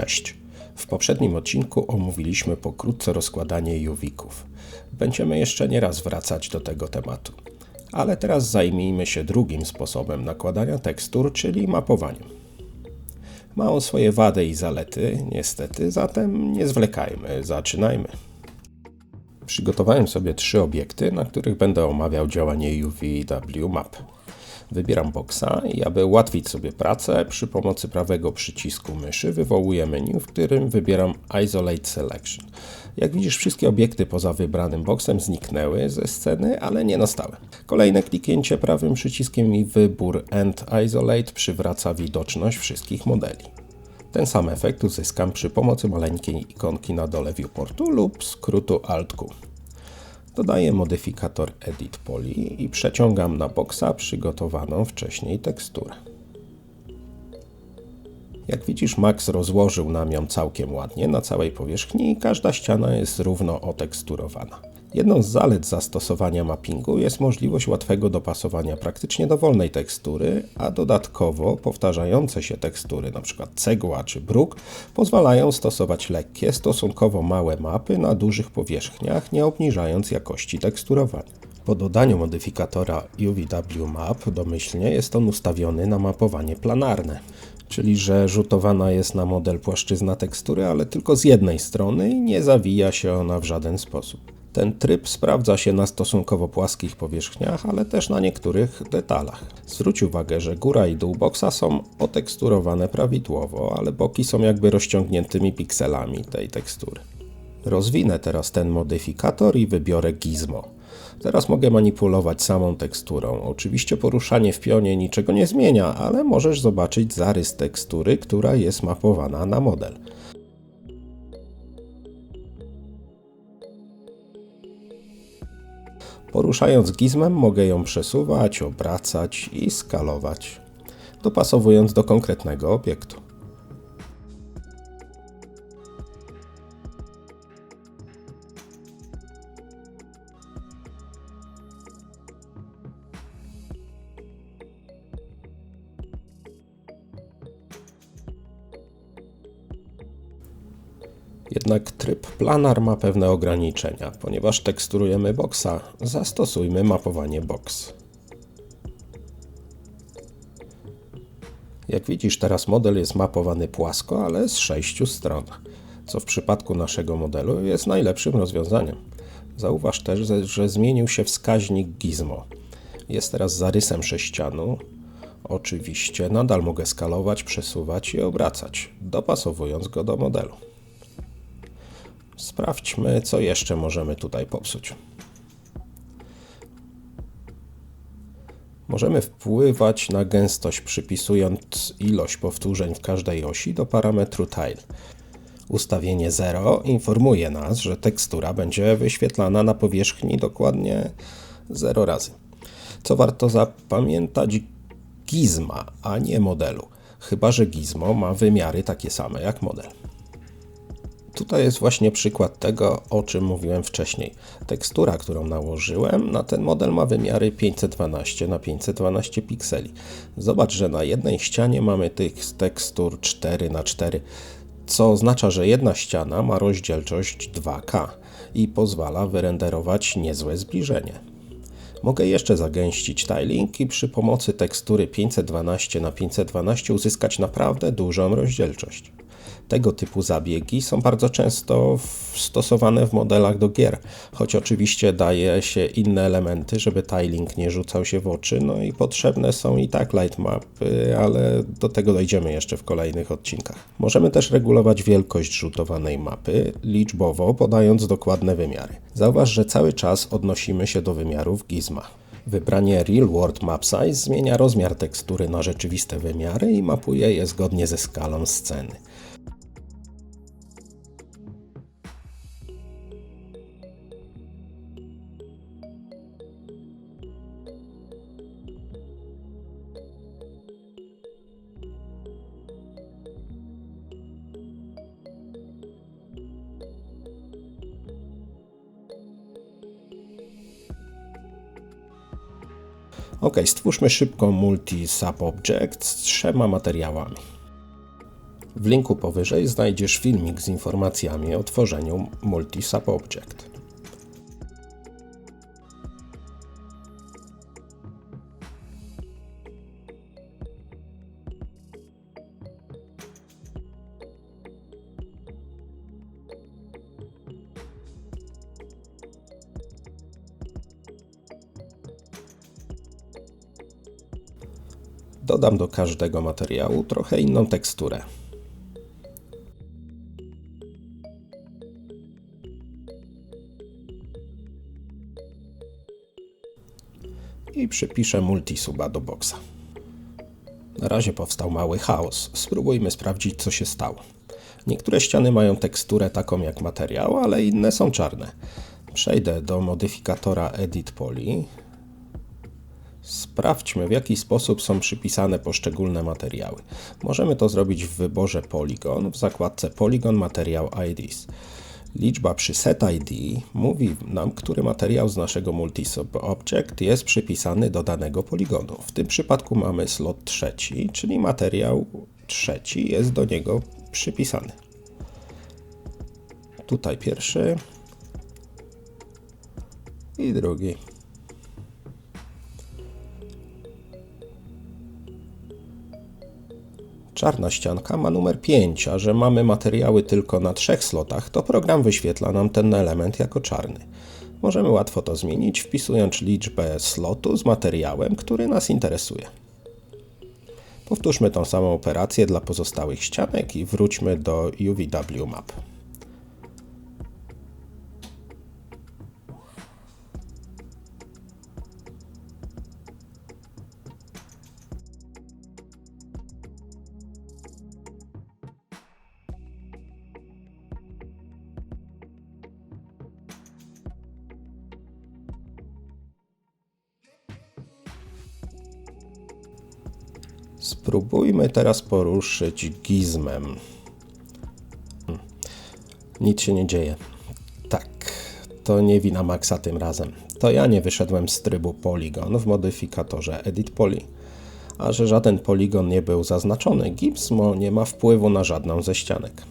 Cześć. W poprzednim odcinku omówiliśmy pokrótce rozkładanie juwików. Będziemy jeszcze nie raz wracać do tego tematu. Ale teraz zajmijmy się drugim sposobem nakładania tekstur, czyli mapowaniem. Ma on swoje wady i zalety, niestety, zatem nie zwlekajmy, zaczynajmy. Przygotowałem sobie trzy obiekty, na których będę omawiał działanie UVW Map. Wybieram boxa i aby ułatwić sobie pracę, przy pomocy prawego przycisku myszy wywołuję menu, w którym wybieram Isolate Selection. Jak widzisz, wszystkie obiekty poza wybranym boxem zniknęły ze sceny, ale nie na stałe. Kolejne kliknięcie prawym przyciskiem i wybór End Isolate przywraca widoczność wszystkich modeli. Ten sam efekt uzyskam przy pomocy maleńkiej ikonki na dole viewportu lub skrótu Alt-Q. Dodaję modyfikator Edit Poly i przeciągam na boksa przygotowaną wcześniej teksturę. Jak widzisz, Max rozłożył nam ją całkiem ładnie na całej powierzchni i każda ściana jest równo oteksturowana. Jedną z zalet zastosowania mappingu jest możliwość łatwego dopasowania praktycznie dowolnej tekstury, a dodatkowo powtarzające się tekstury, np. cegła czy bruk, pozwalają stosować lekkie, stosunkowo małe mapy na dużych powierzchniach, nie obniżając jakości teksturowania. Po dodaniu modyfikatora UVW Map domyślnie jest on ustawiony na mapowanie planarne, czyli że rzutowana jest na model płaszczyzna tekstury, ale tylko z jednej strony i nie zawija się ona w żaden sposób. Ten tryb sprawdza się na stosunkowo płaskich powierzchniach, ale też na niektórych detalach. Zwróć uwagę, że góra i dół boksa są oteksturowane prawidłowo, ale boki są jakby rozciągniętymi pikselami tej tekstury. Rozwinę teraz ten modyfikator i wybiorę gizmo. Teraz mogę manipulować samą teksturą. Oczywiście poruszanie w pionie niczego nie zmienia, ale możesz zobaczyć zarys tekstury, która jest mapowana na model. Poruszając gizmem mogę ją przesuwać, obracać i skalować, dopasowując do konkretnego obiektu. Jednak tryb planar ma pewne ograniczenia. Ponieważ teksturujemy boxa, zastosujmy mapowanie box. Jak widzisz, teraz model jest mapowany płasko, ale z sześciu stron, co w przypadku naszego modelu jest najlepszym rozwiązaniem. Zauważ też, że zmienił się wskaźnik gizmo. Jest teraz zarysem sześcianu. Oczywiście nadal mogę skalować, przesuwać i obracać, dopasowując go do modelu. Sprawdźmy, co jeszcze możemy tutaj popsuć. Możemy wpływać na gęstość przypisując ilość powtórzeń w każdej osi do parametru tile. Ustawienie 0 informuje nas, że tekstura będzie wyświetlana na powierzchni dokładnie 0 razy. Co warto zapamiętać, gizma, a nie modelu, chyba że gizmo ma wymiary takie same jak model. Tutaj jest właśnie przykład tego, o czym mówiłem wcześniej. Tekstura, którą nałożyłem na ten model ma wymiary 512 na 512 pikseli. Zobacz, że na jednej ścianie mamy tych tekstur 4 na 4 co oznacza, że jedna ściana ma rozdzielczość 2K i pozwala wyrenderować niezłe zbliżenie. Mogę jeszcze zagęścić tiling i przy pomocy tekstury 512 na 512 uzyskać naprawdę dużą rozdzielczość. Tego typu zabiegi są bardzo często stosowane w modelach do gier, choć oczywiście daje się inne elementy, żeby tiling nie rzucał się w oczy, no i potrzebne są i tak lightmapy, ale do tego dojdziemy jeszcze w kolejnych odcinkach. Możemy też regulować wielkość rzutowanej mapy liczbowo, podając dokładne wymiary. Zauważ, że cały czas odnosimy się do wymiarów gizma. Wybranie Real World Map Size zmienia rozmiar tekstury na rzeczywiste wymiary i mapuje je zgodnie ze skalą sceny. Ok, stwórzmy szybko multi-subobject z trzema materiałami. W linku powyżej znajdziesz filmik z informacjami o tworzeniu Multi-Subobject. Dodam do każdego materiału trochę inną teksturę. I przypiszę multisuba do boxa. Na razie powstał mały chaos. Spróbujmy sprawdzić, co się stało. Niektóre ściany mają teksturę taką jak materiał, ale inne są czarne. Przejdę do modyfikatora Edit Poly, Sprawdźmy, w jaki sposób są przypisane poszczególne materiały. Możemy to zrobić w wyborze Polygon w zakładce Polygon Material IDs. Liczba przy set ID mówi nam, który materiał z naszego multisub object jest przypisany do danego poligonu. W tym przypadku mamy slot trzeci, czyli materiał trzeci jest do niego przypisany. Tutaj pierwszy i drugi. Czarna ścianka ma numer 5, a że mamy materiały tylko na trzech slotach, to program wyświetla nam ten element jako czarny. Możemy łatwo to zmienić, wpisując liczbę slotu z materiałem, który nas interesuje. Powtórzmy tą samą operację dla pozostałych ścianek i wróćmy do UVW Map. Spróbujmy teraz poruszyć gizmem. Hmm. Nic się nie dzieje. Tak, to nie wina Maxa tym razem. To ja nie wyszedłem z trybu Polygon w modyfikatorze Edit Poly. A że żaden poligon nie był zaznaczony, Gizmo nie ma wpływu na żadną ze ścianek.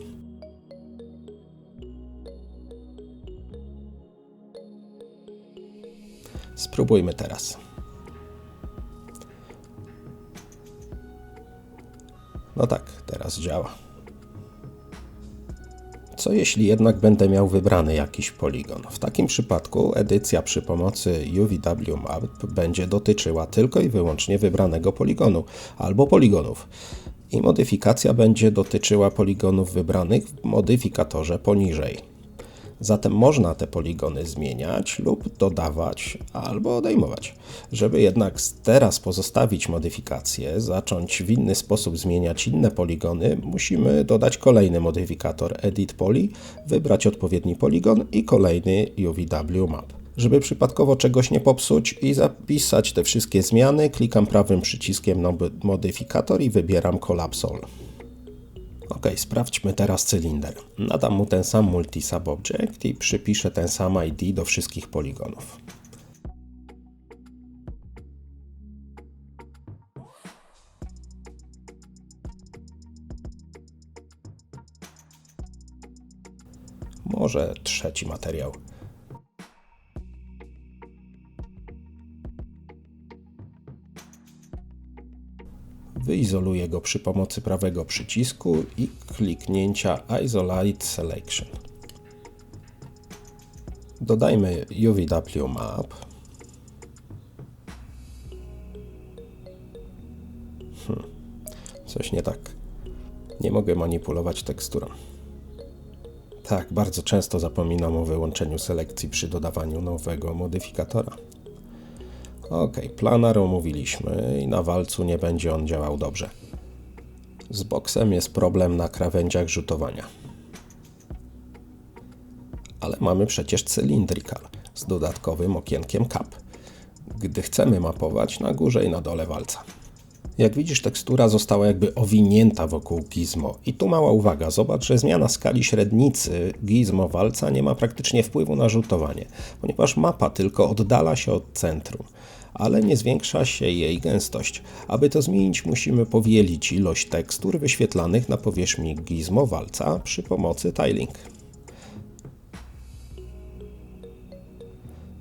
Spróbujmy teraz. No tak, teraz działa. Co jeśli jednak będę miał wybrany jakiś poligon? W takim przypadku edycja przy pomocy UVW Map będzie dotyczyła tylko i wyłącznie wybranego poligonu albo poligonów i modyfikacja będzie dotyczyła poligonów wybranych w modyfikatorze poniżej. Zatem można te poligony zmieniać lub dodawać albo odejmować. Żeby jednak teraz pozostawić modyfikację, zacząć w inny sposób zmieniać inne poligony, musimy dodać kolejny modyfikator Edit Poly, wybrać odpowiedni poligon i kolejny UVW Map. Żeby przypadkowo czegoś nie popsuć i zapisać te wszystkie zmiany, klikam prawym przyciskiem na modyfikator i wybieram Collapse All. Ok, sprawdźmy teraz cylinder. Nadam mu ten sam multi-subobject i przypiszę ten sam ID do wszystkich poligonów. Może trzeci materiał. Wyizoluję go przy pomocy prawego przycisku i kliknięcia Isolate Selection. Dodajmy UVW Map. Hmm. Coś nie tak. Nie mogę manipulować teksturą. Tak, bardzo często zapominam o wyłączeniu selekcji przy dodawaniu nowego modyfikatora. Ok, planar omówiliśmy i na walcu nie będzie on działał dobrze. Z boksem jest problem na krawędziach rzutowania. Ale mamy przecież cylindrical z dodatkowym okienkiem cap, gdy chcemy mapować na górze i na dole walca. Jak widzisz, tekstura została jakby owinięta wokół gizmo. I tu mała uwaga, zobacz, że zmiana skali średnicy gizmo walca nie ma praktycznie wpływu na rzutowanie, ponieważ mapa tylko oddala się od centrum ale nie zwiększa się jej gęstość. Aby to zmienić, musimy powielić ilość tekstur wyświetlanych na powierzchni gizmo walca przy pomocy tiling.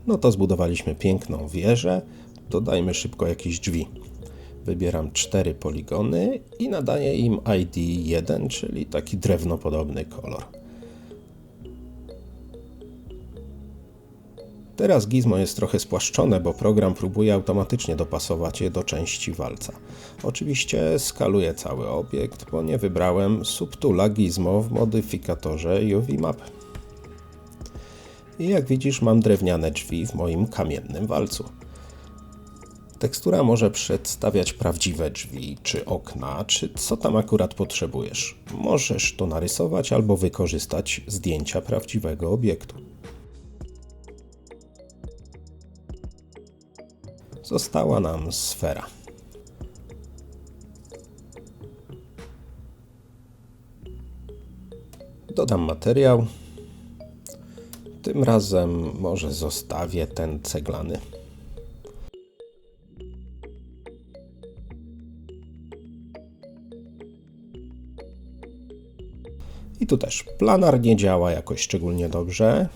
No to zbudowaliśmy piękną wieżę. Dodajmy szybko jakieś drzwi. Wybieram cztery poligony i nadaję im ID 1, czyli taki drewnopodobny kolor. Teraz gizmo jest trochę spłaszczone, bo program próbuje automatycznie dopasować je do części walca. Oczywiście skaluję cały obiekt, bo nie wybrałem subtula gizmo w modyfikatorze UV Map. I jak widzisz, mam drewniane drzwi w moim kamiennym walcu. Tekstura może przedstawiać prawdziwe drzwi, czy okna, czy co tam akurat potrzebujesz. Możesz to narysować albo wykorzystać zdjęcia prawdziwego obiektu. Została nam sfera. Dodam materiał. Tym razem może zostawię ten ceglany. I tu też planar nie działa jakoś szczególnie dobrze.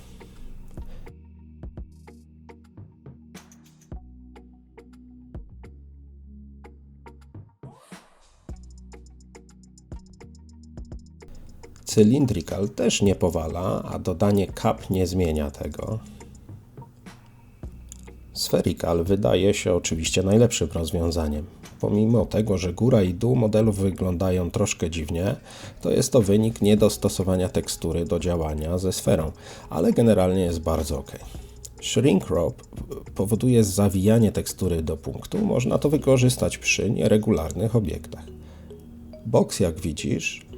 Cylindrical też nie powala, a dodanie cap nie zmienia tego. Spherical wydaje się oczywiście najlepszym rozwiązaniem. Pomimo tego, że góra i dół modelu wyglądają troszkę dziwnie, to jest to wynik niedostosowania tekstury do działania ze sferą, ale generalnie jest bardzo ok. Shrink Wrap powoduje zawijanie tekstury do punktu, można to wykorzystać przy nieregularnych obiektach. Box, jak widzisz,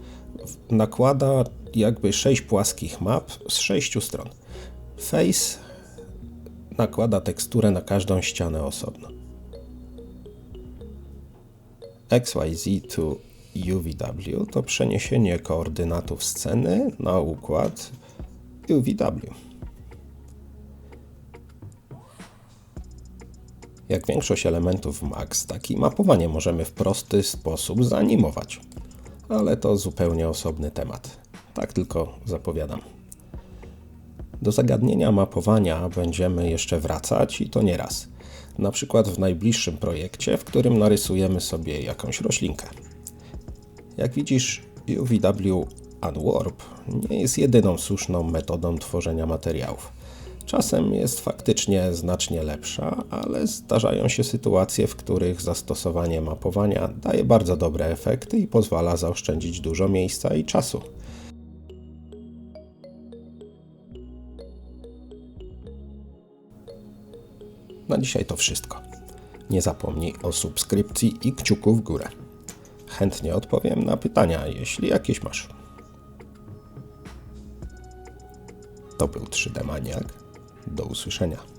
nakłada jakby sześć płaskich map z sześciu stron. Face nakłada teksturę na każdą ścianę osobno. XYZ to UVW to przeniesienie koordynatów sceny na układ UVW. Jak większość elementów Max, takie mapowanie możemy w prosty sposób zanimować. Ale to zupełnie osobny temat. Tak tylko zapowiadam. Do zagadnienia mapowania będziemy jeszcze wracać i to nie raz. Na przykład w najbliższym projekcie, w którym narysujemy sobie jakąś roślinkę. Jak widzisz, UVW Unwarp nie jest jedyną słuszną metodą tworzenia materiałów. Czasem jest faktycznie znacznie lepsza, ale zdarzają się sytuacje, w których zastosowanie mapowania daje bardzo dobre efekty i pozwala zaoszczędzić dużo miejsca i czasu. Na dzisiaj to wszystko. Nie zapomnij o subskrypcji i kciuku w górę. Chętnie odpowiem na pytania, jeśli jakieś masz. To był 3D Maniak. Do usłyszenia.